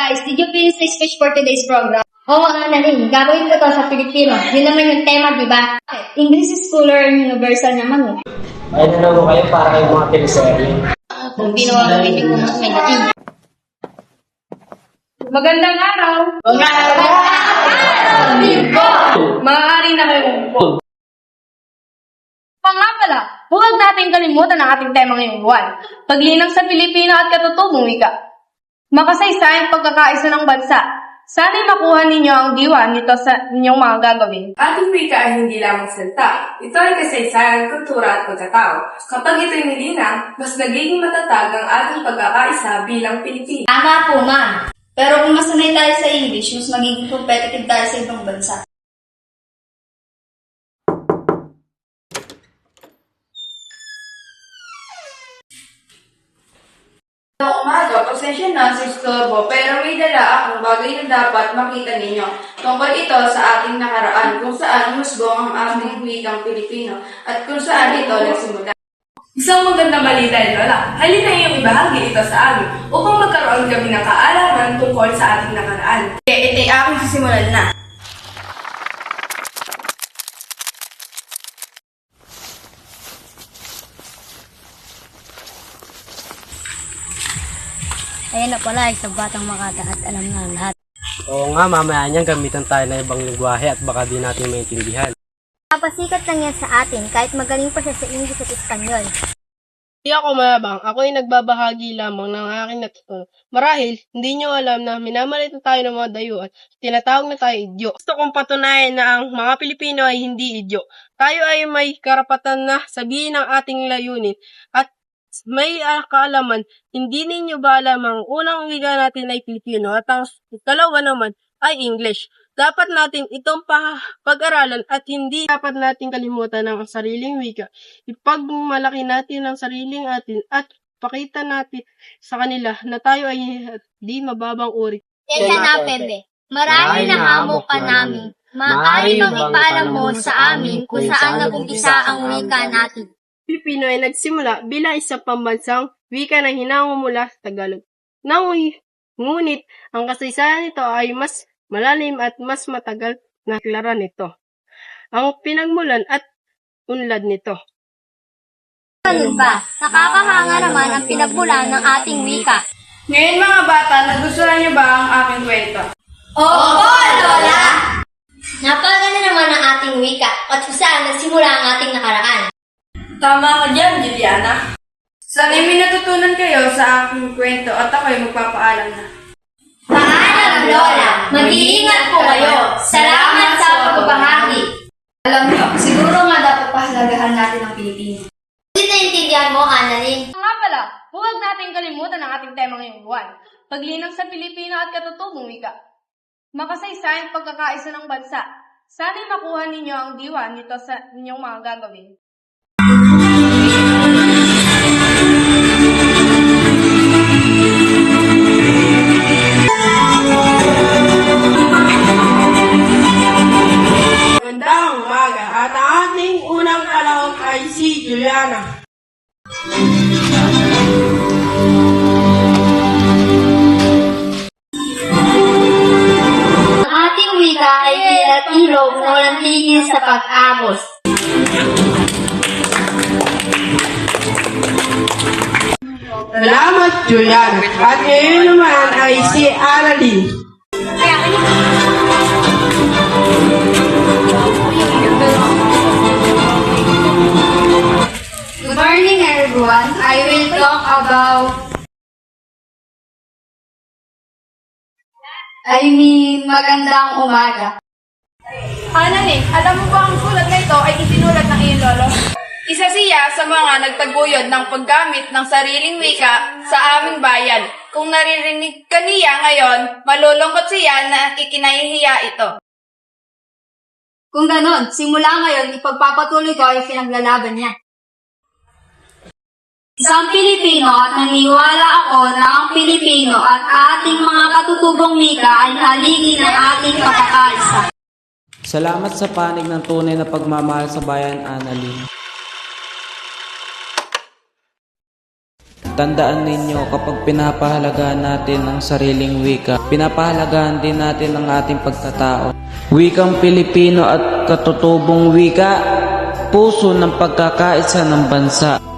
guys, did you finish the speech for today's program? Oo, Annalyn. Gagawin ko to sa Pilipino. Yun naman yung tema, di ba? English is cooler and universal naman eh. Ay, na naman kayo para kayong mga teleserye. Kung ginawa ko video ko mas may dating. Magandang araw! Maaari na kayo umupo. Pa nga pala, huwag natin kalimutan ang ating tema ngayong buwan. Paglinang sa Pilipino at katutubong wika. Makasaysayang pagkakaisa ng bansa. Sana'y makuha ninyo ang diwa nito sa inyong mga gagawin. Ating wika ay hindi lamang salita. Ito ay kasaysayan, kultura at pagkatao. Kapag ito'y nilinang, mas nagiging matatag ang ating pagkakaisa bilang Pilipino. Tama po, ma'am. Pero kung masanay tayo sa English, mas magiging competitive tayo sa ibang bansa. Noong umaga, pasensya na sa istorbo, pero may dala akong bagay na dapat makita ninyo. Tungkol ito sa ating nakaraan, kung saan umusbong ang ating wikang Pilipino, at kung saan ito nagsimula. Isang magandang balita, Lola. Halina iyong ibahagi ito sa amin upang magkaroon kami ng kaalaman tungkol sa ating nakaraan. Kaya ito'y aking sisimulan na. Ayan na pala, isang batang makata at alam na ang lahat. Oo nga, mamaya niyan gamitan tayo ng ibang lingwahe at baka di natin maintindihan. Papasikat lang yan sa atin kahit magaling pa siya sa English at Espanyol. Hindi ako mayabang. Ako ay nagbabahagi lamang ng aking natutunan. Marahil, hindi nyo alam na minamalit na tayo ng mga dayuhan. Tinatawag na tayo idyo. Gusto kong patunayan na ang mga Pilipino ay hindi idyo. Tayo ay may karapatan na sabihin ang ating layunin. At may kaalaman, hindi ninyo ba alam ang unang wika natin ay Pilipino at ang dalawa naman ay English. Dapat natin itong pa- pag-aralan at hindi dapat natin kalimutan ang sariling wika. Ipagmalaki natin ang sariling atin at pakita natin sa kanila na tayo ay di mababang uri. Teka na, Pepe. Marahil na hamok ka namin. Maaari bang ipaalam mo sa amin kung saan nag-umpisa ang wika natin? Pilipino ay nagsimula bilang isang pambansang wika na hinango mula sa Tagalog. Nanguy, ngunit ang kasaysayan nito ay mas malalim at mas matagal na klaran nito. Ang pinagmulan at unlad nito. Ganun ba? Nakakahanga naman ang pinagmulan ng ating wika. Ngayon mga bata, nagustuhan niyo ba ang aking kwento? Oo, Lola! Napaganda naman ang ating wika at kung saan nagsimula ang ating nakaraan. Tama ka dyan, Juliana. Sana'y may natutunan kayo sa aking kwento at ako'y magpapaalam na. Paalam, Lola! Mag-iingat po kayo! Salamat sa pagbabahagi! Alam niyo, siguro nga dapat pahalagahan natin ang Pilipino. Hindi naintindihan mo, Annalyn. Nga pala, huwag natin kalimutan ang ating tema ngayong buwan. Paglinang sa Pilipino at katutubong wika. Makasaysayang pagkakaisa ng bansa. Sana'y makuha ninyo ang diwa nito sa inyong mga gagawin. Ang ating wika ay pinatilog na walang tigil sa pag-amos. Salamat, Juliana. At ngayon naman ay si Annalyn. Good about... I mean, magandang umaga. Annalyn, alam mo ba ang sulat na ito ay isinulat ng iyong lolo? Isa siya sa mga nagtaguyod ng paggamit ng sariling wika sa aming bayan. Kung naririnig ka niya ngayon, malulungkot siya na ikinahihiya ito. Kung ganon, simula ngayon, ipagpapatuloy ko ang pinaglalaban niya. Isang Pilipino at naniwala ako na ang Pilipino at ating mga katutubong wika ay haligi ng ating pagkakaisa. Salamat sa panig ng tunay na pagmamahal sa bayan, Annalyn. Tandaan ninyo kapag pinapahalagaan natin ang sariling wika, pinapahalagaan din natin ang ating pagkatao. Wikang Pilipino at katutubong wika, puso ng pagkakaisa ng bansa.